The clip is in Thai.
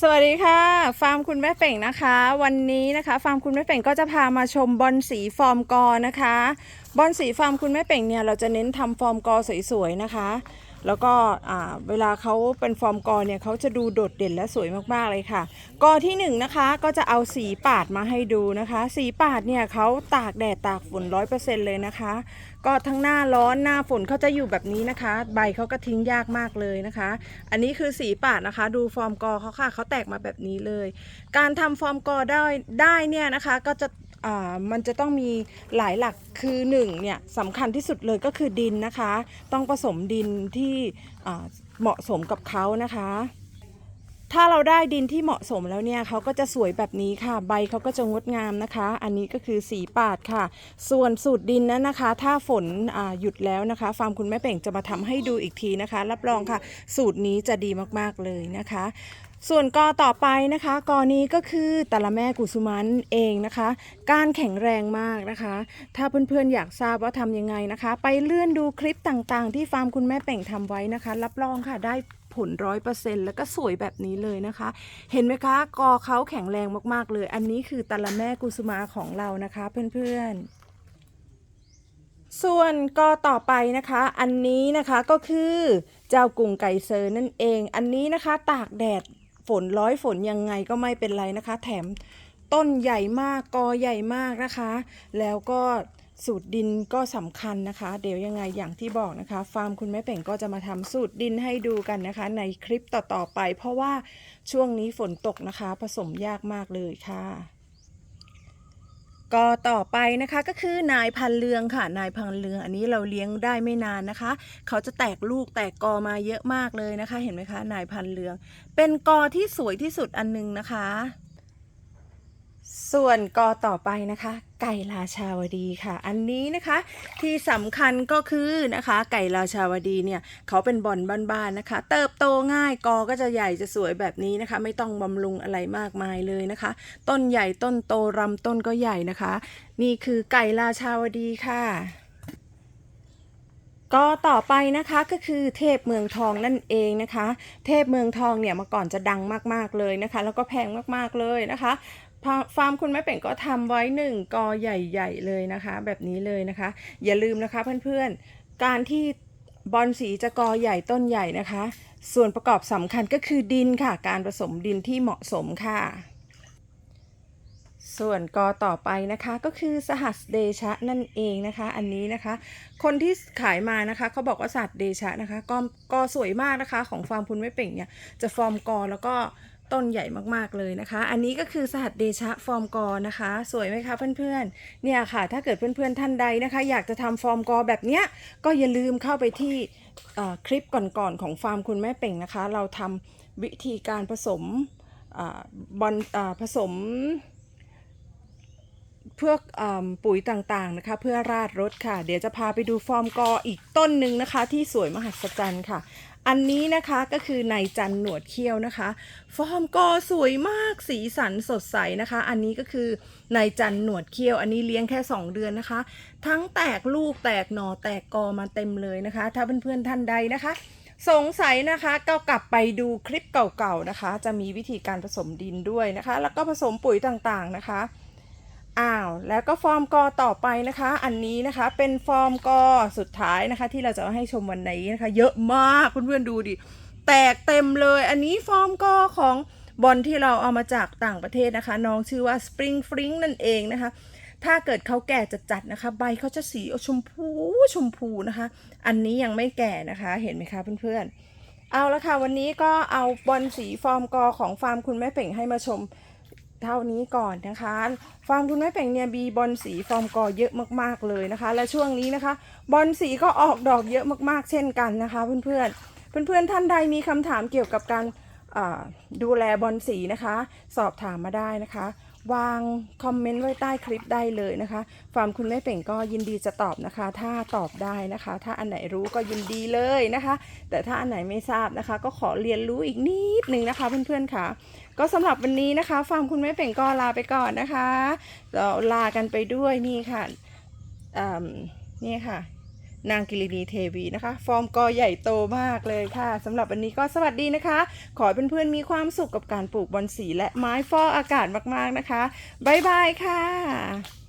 สวัสดีค่ะ ฟาร์มคุณแม่เป่งนะคะ วันนี้นะคะฟาร์มคุณแม่เป่งก็จะพามาชมบอลสีฟอร์มกอนะคะบอลสีฟาร์มคุณแม่เป่งเนี่ยเราจะเน้นทำฟอร์มกอสวยๆนะคะ แล้วก็เวลาเขาเป็นฟอร์มกอเนี่ยเขาจะดูโดดเด่นและสวยมากๆเลยค่ะ กอที่หนึ่งนะคะก็จะเอาสีปาดมาให้ดูนะคะ สีปาดเนี่ยเขาตากแดดตากฝนร้อยเปอร์เซ็นต์เลยนะคะ ก็ทั้งหน้าร้อนหน้าฝนเขาจะอยู่แบบนี้นะคะ ใบเขาก็ทิ้งยากมากเลยนะคะ อันนี้คือสีปาดนะคะ ดูฟอร์มกอเขาค่ะเขาแตกมาแบบนี้เลย การทำฟอร์มกอได้ได้เนี่ยนะคะก็จะ มันจะต้องมีหลายหลักคือหนึ่งเนี่ยสำคัญที่สุดเลยก็คือดินนะคะ ต้องผสมดินที่เหมาะสมกับเขานะคะ ถ้าเราได้ดินที่เหมาะสมแล้วเนี่ยเขาก็จะสวยแบบนี้ค่ะ ใบเขาก็จะงดงามนะคะ อันนี้ก็คือสีปาดค่ะ ส่วนสูตรดินนั้นนะคะ ถ้าฝนหยุดแล้วนะคะ ฟาร์มคุณแม่เป่งจะมาทำให้ดูอีกทีนะคะ รับรองค่ะ สูตรนี้จะดีมากๆเลยนะคะ ส่วนกอต่อไปนะคะกอนี้ก็คือตะละแม่กุสุมันเองนะคะ การแข็งแรงมากนะคะ ถ้าเพื่อนๆอยากทราบว่าทำยังไงนะคะ ไปเลื่อนดูคลิปต่างๆ ที่ฟาร์มคุณแม่เป่งทำไว้นะคะ รับรองค่ะได้ผลร้อยเปอร์เซ็นต์แล้วก็สวยแบบนี้เลยนะคะ เห็นไหมคะ กอเขาแข็งแรงมากๆเลย อันนี้คือตะละแม่กุสุมาของเรานะคะเพื่อนๆส่วนกอต่อไปนะคะ อันนี้นะคะก็คือเจ้ากุ่งไก่เซอร์นั่นเอง อันนี้นะคะตากแดด ฝนร้อยฝนยังไงก็ไม่เป็นไรนะคะ แถมต้นใหญ่มากกอใหญ่มากนะคะ แล้วก็สูตรดินก็สำคัญนะคะ เดี๋ยวยังไงอย่างที่บอกนะคะ ฟาร์มคุณแม่เป่งก็จะมาทำสูตรดินให้ดูกันนะคะ ในคลิปต่อๆไป เพราะว่าช่วงนี้ฝนตกนะคะ ผสมยากมากเลยค่ะ ก็ต่อไปนะคะก็คือนายพันเลืองค่ะ นายพันเลืองอันนี้เราเลี้ยงได้ไม่นานนะคะ เขาจะแตกลูกแตกกอมาเยอะมากเลยนะคะ เห็นไหมคะ นายพันเลือง เป็นกอที่สวยที่สุดอันหนึงนะคะ ส่วนกอต่อไปนะคะ ไก่ราชาวดีค่ะ อันนี้นะคะที่สำคัญก็คือนะคะ ไก่ราชาวดีเนี่ยเขาเป็นบอลบ้านๆนะคะ เติบโตง่ายกอก็จะใหญ่จะสวยแบบนี้นะคะ ไม่ต้องบำรุงอะไรมากมายเลยนะคะ ต้นใหญ่ต้นโตรำต้นก็ใหญ่นะคะ นี่คือไก่ราชาวดีค่ะก็ต่อไปนะคะก็คือเทพเมืองทองนั่นเองนะคะ เทพเมืองทองเนี่ยมื่อก่อนจะดังมากๆเลยนะคะ แล้วก็แพงมากๆเลยนะคะ ฟาร์มคุณแม่เป่งก็ทำไว้หนึ่งกอใหญ่ๆเลยนะคะ แบบนี้เลยนะคะ อย่าลืมนะคะเพื่อนๆ การที่บอลสีจะกอใหญ่ต้นใหญ่นะคะ ส่วนประกอบสำคัญก็คือดินค่ะ การผสมดินที่เหมาะสมค่ะ ส่วนกอต่อไปนะคะก็คือสหัสเดชะนั่นเองนะคะ อันนี้นะคะ คนที่ขายมานะคะเขาบอกว่าสหัสเดชะนะคะกอกอสวยมากนะคะ ของฟาร์มคุณไม่เป่งเนี่ยจะฟอร์มกอแล้วก็ ต้นใหญ่มากๆเลยนะคะ อันนี้ก็คือสหัสเดชะฟอร์มกอนะคะ สวยไหมคะเพื่อนๆเนี่ยค่ะ ถ้าเกิดเพื่อนๆท่านใดนะคะ อยากจะทำฟอร์มกอแบบเนี้ยก็อย่าลืมเข้าไปที่คลิปก่อนๆของฟาร์มคุณแม่เป่งนะคะ เราทำวิธีการผสมอบอลผสมเพื่ออปุ๋ยต่างๆนะคะ เพื่อราดรถค่ะ เดี๋ยวจะพาไปดูฟอร์มกออีกต้นหนึ่งนะคะ ที่สวยมหัศจรรย์ค่ะ อันนี้นะคะก็คือนายจันหนวดเขี้ยวนะคะ ฟอร์มกอสวยมากสีสันสดใสนะคะ อันนี้ก็คือนายจันหนวดเขี้ยว อันนี้เลี้ยงแค่ 2 เดือนนะคะ ทั้งแตกลูกแตกหน่อแตกกอมาเต็มเลยนะคะ ถ้าเพื่อนๆท่านใดนะคะ สงสัยนะคะก็กลับไปดูคลิปเก่าๆนะคะ จะมีวิธีการผสมดินด้วยนะคะ แล้วก็ผสมปุ๋ยต่างๆนะคะ อ้าวแล้วก็ฟอร์มกอต่อไปนะคะ อันนี้นะคะเป็นฟอร์มกอสุดท้ายนะคะ ที่เราจะให้ชมวันนี้นะคะ เยอะมากเพื่อนๆดูดิ แตกเต็มเลย อันนี้ฟอร์มกอของบอลที่เราเอามาจากต่างประเทศนะคะ น้องชื่อว่า Spring f r i n g นั่นเองนะคะ ถ้าเกิดเขาแก่จัดๆนะคะ ใบเขาจะสีชมพูชมพูนะคะ อันนี้ยังไม่แก่นะคะเห็นไหมคะเพื่อนๆเอาละค่ะวันนี้ก็เอาบอลสีฟอร์มกอของฟาร์มคุณแม่เป่งให้มาชม เท่านี้ก่อนนะคะฟาร์มคุณแม่แป่งเนี่ยบีบอลสีฟอร์มกอเยอะมากๆเลยนะคะ และช่วงนี้นะคะ บอลสีก็ออกดอกเยอะมากๆ เช่นกันนะคะ เพื่อนๆเพื่อนๆท่านใดมีคำถามเกี่ยวกับการดูแลบอลสีนะคะ สอบถามมาได้นะคะ วางคอมเมนต์ไว้ใต้คลิปได้เลยนะคะฟาร์มคุณแม่เป่งก็ยินดีจะตอบนะคะ ถ้าตอบได้นะคะ ถ้าอันไหนรู้ก็ยินดีเลยนะคะ แต่ถ้าอันไหนไม่ทราบนะคะ ก็ขอเรียนรู้อีกนิดนึงนะคะเพื่อนๆค่ะ ก็สำหรับวันนี้นะคะฟาร์มคุณแม่เป่งก็ลาไปก่อนนะคะเราลากันไปด้วยนี่ค่ะนี่ค่ะ นางกิรินีเทวีนะคะ ฟอร์มกอใหญ่โตมากเลยค่ะสำหรับวันนี้ก็สวัสดีนะคะ ขอให้เพื่อนๆมีความสุขกับการปลูกบอนสีและไม้ฟอกอากาศมากๆนะคะ บ๊ายบายค่ะ